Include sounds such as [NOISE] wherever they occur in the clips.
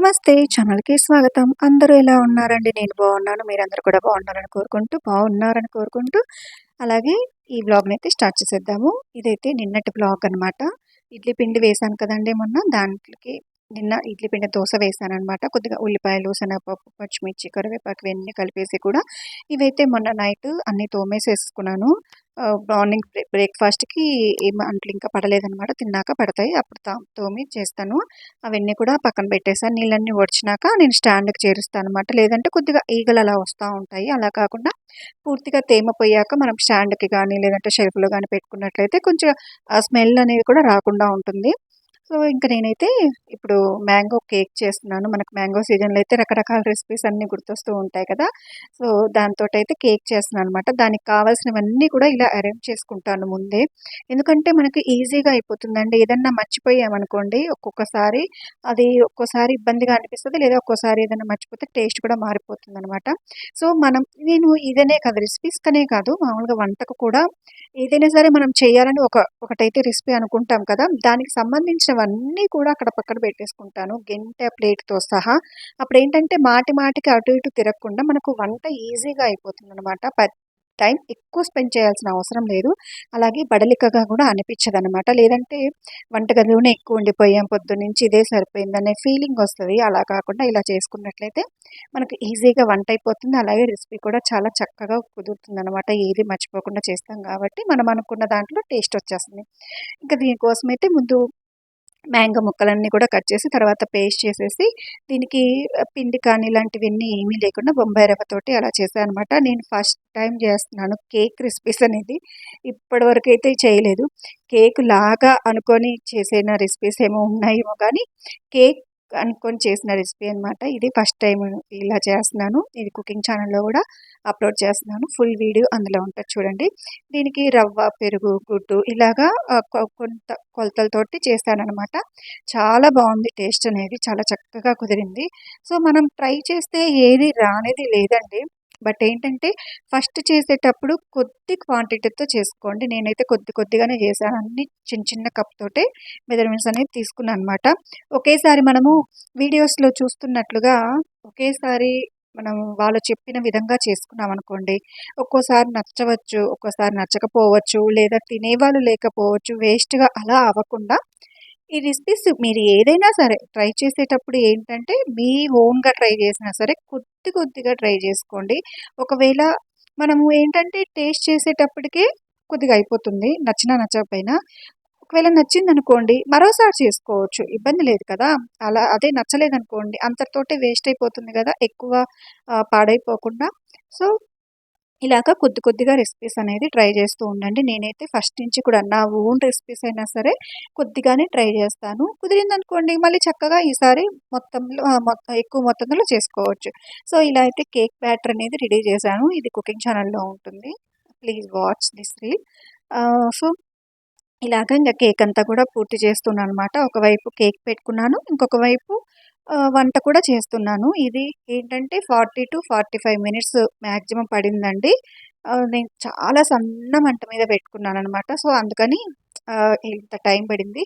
నమస్తే ఛానల్కి స్వాగతం. అందరూ ఎలా ఉన్నారండి? నేను బాగున్నాను. మీరందరూ కూడా బాగున్నారని కోరుకుంటూ బాగున్నారని కోరుకుంటూ అలాగే ఈ బ్లాగ్ని అయితే స్టార్ట్ చేసేద్దాము. ఇదైతే నిన్నటి బ్లాగ్ అనమాట ఇడ్లీ పిండి వేశాను కదండి మొన్న. దానికి నిన్న ఇడ్లీ పిండి దోశ వేసాను అనమాట కొద్దిగా ఉల్లిపాయలు శనగపప్పు పచ్చిమిర్చి కరివేపాకు ఇవన్నీ కలిపేసి కూడా ఇవైతే మొన్న నైట్ అన్ని తోమేసేసుకున్నాను. మార్నింగ్ బ్రేక్ఫాస్ట్కి ఏం అంట్లు ఇంకా పడలేదనమాట తిన్నాక పడతాయి. అప్పుడు తా తోమి చేస్తాను. అవన్నీ కూడా పక్కన పెట్టేసాను నీళ్ళన్నీ వడిచినాక నేను స్టాండ్కి చేరుస్తాను అనమాట లేదంటే కొద్దిగా ఈగలు అలా వస్తూ ఉంటాయి. అలా కాకుండా పూర్తిగా తేమ పోయాక మనం స్టాండ్కి కానీ లేదంటే షెల్ఫ్లో కానీ పెట్టుకున్నట్లయితే కొంచెం ఆ స్మెల్ అనేది కూడా రాకుండా ఉంటుంది. సో ఇంకా నేనైతే ఇప్పుడు మ్యాంగో కేక్ చేస్తున్నాను. మనకు మ్యాంగో సీజన్లో అయితే రకరకాల రెసిపీస్ అన్నీ గుర్తొస్తూ ఉంటాయి కదా! సో దాంతో అయితే కేక్ చేస్తున్నాను అనమాట దానికి కావాల్సినవన్నీ కూడా ఇలా అరేంజ్ చేసుకుంటాను ముందే. ఎందుకంటే మనకి ఈజీగా అయిపోతుందండి. ఏదన్నా మర్చిపోయామనుకోండి ఒక్కొక్కసారి అది ఒక్కోసారి ఇబ్బందిగా అనిపిస్తుంది లేదా ఒక్కోసారి ఏదైనా మర్చిపోతే టేస్ట్ కూడా మారిపోతుంది అనమాట సో మనం నేను ఇదనే కాదు రెసిపీస్ కనే కాదు మామూలుగా వంటకు కూడా ఏదైనా సరే మనం చేయాలని ఒక ఒకటైతే రెసిపీ అనుకుంటాం కదా! దానికి సంబంధించిన అవన్నీ కూడా అక్కడ పక్కన పెట్టేసుకుంటాను గెంటె ప్లేట్తో సహా. అప్పుడు ఏంటంటే మాటి మాటికి అటు ఇటు తిరగకుండా మనకు వంట ఈజీగా అయిపోతుంది అనమాట టైం ఎక్కువ స్పెండ్ చేయాల్సిన అవసరం లేదు. అలాగే బడలికగా కూడా అనిపించదు అనమాట లేదంటే వంటగదిలోనే ఎక్కువ ఉండిపోయాం పొద్దున్నుంచి ఇదే సరిపోయిందనే ఫీలింగ్ వస్తుంది. అలా కాకుండా ఇలా చేసుకున్నట్లయితే మనకు ఈజీగా వంట అయిపోతుంది. అలాగే రెసిపీ కూడా చాలా చక్కగా కుదురుతుంది అనమాట ఏది మర్చిపోకుండా చేస్తాం కాబట్టి మనం అనుకున్న దాంట్లో టేస్ట్ వచ్చేస్తుంది. ఇంకా దీనికోసం అయితే ముందు మ్యాంగో ముక్కలన్నీ కూడా కట్ చేసి తర్వాత పేస్ట్ చేసేసి దీనికి పిండి కానీ ఇలాంటివన్నీ ఏమీ లేకుండా బొంబాయి రవ్వతోటి అలా చేశాను అనమాట నేను ఫస్ట్ టైం చేస్తున్నాను కేక్ రెసిపీస్ అనేది. ఇప్పటివరకు అయితే చేయలేదు. కేక్ లాగా అనుకొని చేసిన రెసిపీస్ ఏమో ఉన్నాయేమో కానీ కేక్ అనుకొని చేసిన రెసిపీ అనమాట ఇది ఫస్ట్ టైం ఇలా చేస్తున్నాను. ఇది కుకింగ్ ఛానల్లో కూడా అప్లోడ్ చేస్తున్నాను. ఫుల్ వీడియో అందులో ఉంటుంది చూడండి. దీనికి రవ్వ పెరుగు గుడ్డు ఇలాగా కొంత కొలతలతోటి చేస్తానమాట చాలా బాగుంది టేస్ట్ అనేది. చాలా చక్కగా కుదిరింది. సో మనం ట్రై చేస్తే ఏది రానేది లేదండి. బట్ ఏంటంటే ఫస్ట్ చేసేటప్పుడు కొద్ది క్వాంటిటీతో చేసుకోండి. నేనైతే కొద్ది కొద్దిగానే చేశాను. అన్ని చిన్న చిన్న కప్ తోటే మెజర్మెంట్స్ అనేది తీసుకున్నాను అనమాట ఒకేసారి మనము వీడియోస్లో చూస్తున్నట్లుగా ఒకేసారి మనం వాళ్ళు చెప్పిన విధంగా చేసుకున్నాం అనుకోండి. ఒక్కోసారి నచ్చవచ్చు ఒక్కోసారి నచ్చకపోవచ్చు లేదా తినేవాళ్ళు లేకపోవచ్చు వేస్ట్గా అలా అవ్వకుండా ఈ రెసిపీస్ మీరు ఏదైనా సరే ట్రై చేసేటప్పుడు ఏంటంటే మీ ఓన్గా ట్రై చేసినా సరే కొద్ది కొద్దిగా ట్రై చేసుకోండి. ఒకవేళ మనము ఏంటంటే టేస్ట్ చేసేటప్పటికే కొద్దిగా అయిపోతుంది నచ్చినా నచ్చకపోయినా. ఒకవేళ నచ్చింది అనుకోండి మరోసారి చేసుకోవచ్చు ఇబ్బంది లేదు కదా. అలా అదే నచ్చలేదు అనుకోండి అంతటితోటే వేస్ట్ అయిపోతుంది కదా ఎక్కువ పాడైపోకుండా. సో ఇలాగ కొద్ది కొద్దిగా రెసిపీస్ అనేది ట్రై చేస్తూ ఉండండి. నేనైతే ఫస్ట్ నుంచి కూడా నా ఓన్ రెసిపీస్ అయినా సరే కొద్దిగానే ట్రై చేస్తాను. కుదిరిందనుకోండి మళ్ళీ చక్కగా ఈసారి మొత్తంలో మొత్తం ఎక్కువ మొత్తంలో చేసుకోవచ్చు. సో ఇలా అయితే కేక్ బ్యాటర్ అనేది రెడీ చేశాను. ఇది కుకింగ్ ఛానల్లో ఉంటుంది. Please watch this reel so ఇలాగ ఇంకా కేక్ అంతా కూడా పూర్తి చేస్తున్నాను అనమాట ఒకవైపు కేక్ పెట్టుకున్నాను ఇంకొక వైపు వంట కూడా చేస్తున్నాను. ఇది ఏంటంటే forty to forty five minutes maximum పడిందండి. నేను చాలా సన్న మంట మీద పెట్టుకున్నాను అనమాట సో అందుకని ఇంత టైం పడింది.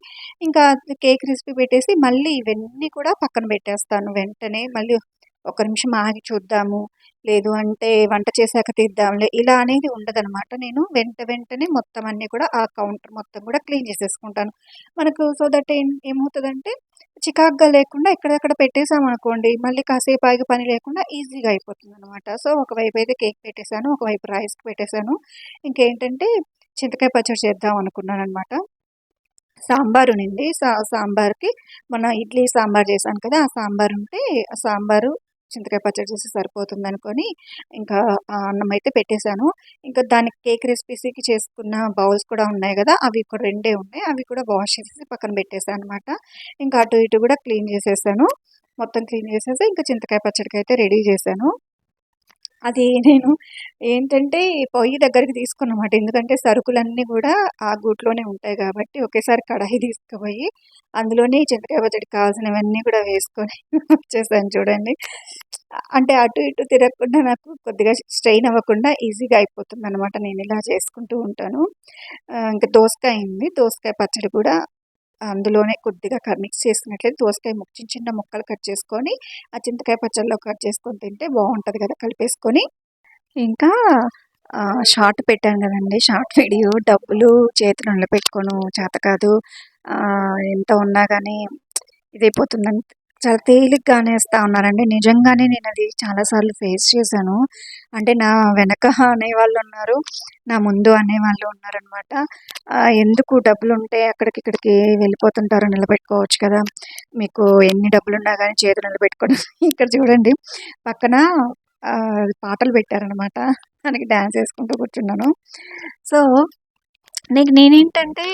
ఇంకా కేక్ రెసిపీ పెట్టేసి మళ్ళీ ఇవన్నీ కూడా పక్కన పెట్టేస్తాను వెంటనే. మళ్ళీ ఒక నిమిషం ఆగి చూద్దాము. లేదు అంటే వంట చేశాక తీద్దాంలే. ఇలా అనేది ఉండదనమాట నేను వెంట వెంటనే మొత్తం అన్నీ కూడా ఆ కౌంటర్ మొత్తం కూడా క్లీన్ చేసేసుకుంటాను. మనకు సో దట్ ఏం ఏమవుతుందంటే చికాగ్గా లేకుండా ఎక్కడెక్కడ పెట్టేసామనుకోండి మళ్ళీ కాసేపు ఆగి పని లేకుండా ఈజీగా అయిపోతుంది అనమాట సో ఒకవైపు అయితే కేక్ పెట్టేశాను ఒకవైపు రైస్కి పెట్టేశాను. ఇంకేంటంటే చింతకాయ పచ్చడి చేద్దాం అనుకున్నాను అనమాట సాంబార్ ఉంది సా సాంబార్కి మన ఇడ్లీ సాంబార్ చేశాను కదా ఆ సాంబార్ ఉంటే సాంబారు చింతకాయ పచ్చడి చేసి సరిపోతుంది అనుకొని ఇంకా అన్నం అయితే పెట్టేశాను. ఇంకా దానికి కేక్ రెసిపీస్కి చేసుకున్న బౌల్స్ కూడా ఉన్నాయి కదా అవి కూడా రెండే ఉన్నాయి అవి కూడా వాష్ చేసేసి పక్కన పెట్టేశాను అనమాట ఇంకా అటు ఇటు కూడా క్లీన్ చేసేసాను. మొత్తం క్లీన్ చేసేసి ఇంకా చింతకాయ పచ్చడికి అయితే రెడీ చేశాను. అది నేను ఏంటంటే పొయ్యి దగ్గరికి తీసుకున్నమాట. ఎందుకంటే సరుకులన్నీ కూడా ఆ గూట్లోనే ఉంటాయి కాబట్టి ఒకేసారి కడాయి తీసుకుపోయి అందులోనే చింతకాయ పచ్చడి కావాల్సినవన్నీ కూడా వేసుకొని [LAUGHS] వచ్చేసాను చూడండి. అంటే అటు ఇటు తిరగకుండా నాకు కొద్దిగా స్ట్రెయిన్ అవ్వకుండా ఈజీగా అయిపోతుంది అనమాట నేను ఇలా చేసుకుంటూ ఉంటాను. ఇంకా దోసకాయ ఉంది. దోసకాయ పచ్చడి కూడా అందులోనే కొద్దిగా మిక్స్ చేసుకున్నట్లయితే దోసకాయ ముక్క చిన్న చిన్న ముక్కలు కట్ చేసుకొని ఆ చింతకాయ పచ్చడిలో కట్ చేసుకొని తింటే బాగుంటుంది కదా కలిపేసుకొని. ఇంకా షార్ట్ పెట్టాను కదండి. షార్ట్ వీడియో డబ్బులు చేతులు నిలబెట్టుకోను చేత కాదు. ఎంత ఉన్నా కానీ ఇదైపోతుందని చాలా తేలిగ్గా అనేస్తా ఉన్నారండి. నిజంగానే నేను అది చాలాసార్లు ఫేస్ చేశాను. అంటే నా వెనక అనేవాళ్ళు ఉన్నారు నా ముందు అనేవాళ్ళు ఉన్నారనమాట. ఎందుకు డబ్బులు ఉంటే అక్కడికి ఇక్కడికి వెళ్ళిపోతుంటారు నిలబెట్టుకోవచ్చు కదా. మీకు ఎన్ని డబ్బులు ఉన్నా కానీ చేతులు నిలబెట్టుకోవడం [LAUGHS] ఇక్కడ చూడండి. పక్కన పాటలు పెట్టారనమాట. దానికి డ్యాన్స్ వేసుకుంటూ కూర్చున్నాను. సో నీకు నేనేంటంటే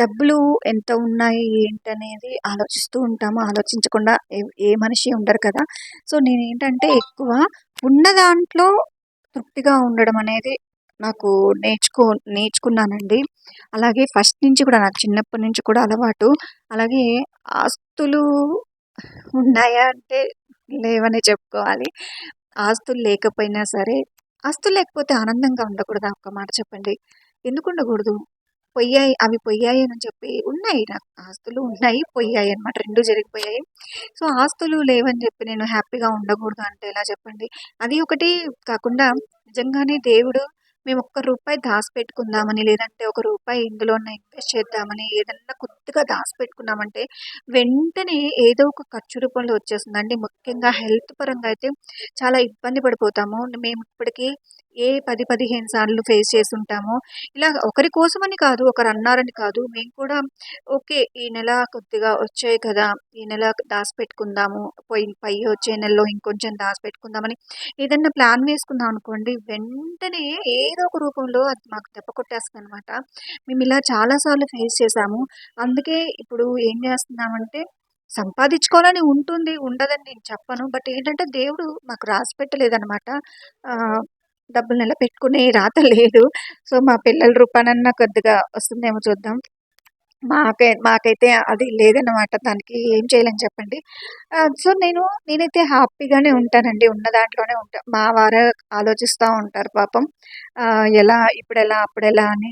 డబ్బులు ఎంత ఉన్నాయి ఏంటనేది ఆలోచిస్తూ ఉంటాము. ఆలోచించకుండా ఏ ఏ మనిషి ఉండరు కదా. సో నేను ఏంటంటే ఎక్కువ ఉన్న దాంట్లో తృప్తిగా ఉండడం అనేది నాకు నేర్చుకో నేర్చుకున్నానండి. అలాగే ఫస్ట్ నుంచి కూడా నాకు చిన్నప్పటి నుంచి కూడా అలవాటు. అలాగే ఆస్తులు ఉన్నాయా అంటే లేవనే చెప్పుకోవాలి. ఆస్తులు లేకపోయినా సరే ఆస్తులు లేకపోతే ఆనందంగా ఉండకూడదా? ఒక మాట చెప్పండి. ఎందుకు ఉండకూడదు? పొయ్యాయి అవి పొయ్యాయి అని చెప్పి ఉన్నాయి. నాకు ఆస్తులు ఉన్నాయి పొయ్యాయి అనమాట రెండు జరిగిపోయాయి. సో ఆస్తులు లేవని చెప్పి నేను హ్యాపీగా ఉండకూడదు అంటే ఎలా చెప్పండి? అది ఒకటి కాకుండా నిజంగానే దేవుడు మేము ఒక్క రూపాయి దాచిపెట్టుకుందామని లేదంటే ఒక రూపాయి ఇందులో ఇన్వెస్ట్ చేద్దామని ఏదన్నా కొద్దిగా దాచిపెట్టుకున్నామంటే వెంటనే ఏదో ఒక ఖర్చు రూపంలో వచ్చేస్తుందండి. ముఖ్యంగా హెల్త్ పరంగా అయితే చాలా ఇబ్బంది పడిపోతాము. మేము ఇప్పటికీ ఏ పది పదిహేను సార్లు ఫేస్ చేసి ఉంటామో ఇలా ఒకరి కోసమని కాదు ఒకరు అన్నారని కాదు. మేము కూడా ఓకే ఈ నెల కొద్దిగా వచ్చాయి కదా ఈ నెల దాచిపెట్టుకుందాము పోయి పై వచ్చే నెలలో ఇంకొంచెం దాచిపెట్టుకుందామని ఏదన్నా ప్లాన్ వేసుకుందాం అనుకోండి వెంటనే ఏదో ఒక రూపంలో అది మాకు దెబ్బ కొట్టేస్తుంది అనమాట మేము ఇలా చాలాసార్లు ఫేస్ చేసాము అందుకే ఇప్పుడు ఏం చేస్తున్నామంటే సంపాదించుకోవాలని ఉంటుంది ఉండదని నేను చెప్పను. బట్ ఏంటంటే దేవుడు మాకు రాసి పెట్టలేదనమాట డబ్బులు పెట్టుకునే రాత లేదు. సో మా పిల్లల రూపానన్నా కొద్దిగా వస్తుందేమో చూద్దాం. మాకై మాకైతే అది లేదన్నమాట. దానికి ఏం చేయాలని చెప్పండి. సో నేను నేనైతే హ్యాపీగానే ఉంటానండి. ఉన్న దాంట్లోనే ఉంటా. మా వారు ఆలోచిస్తూ ఉంటారు పాపం. ఎలా ఇప్పుడు ఎలా అప్పుడు ఎలా అని.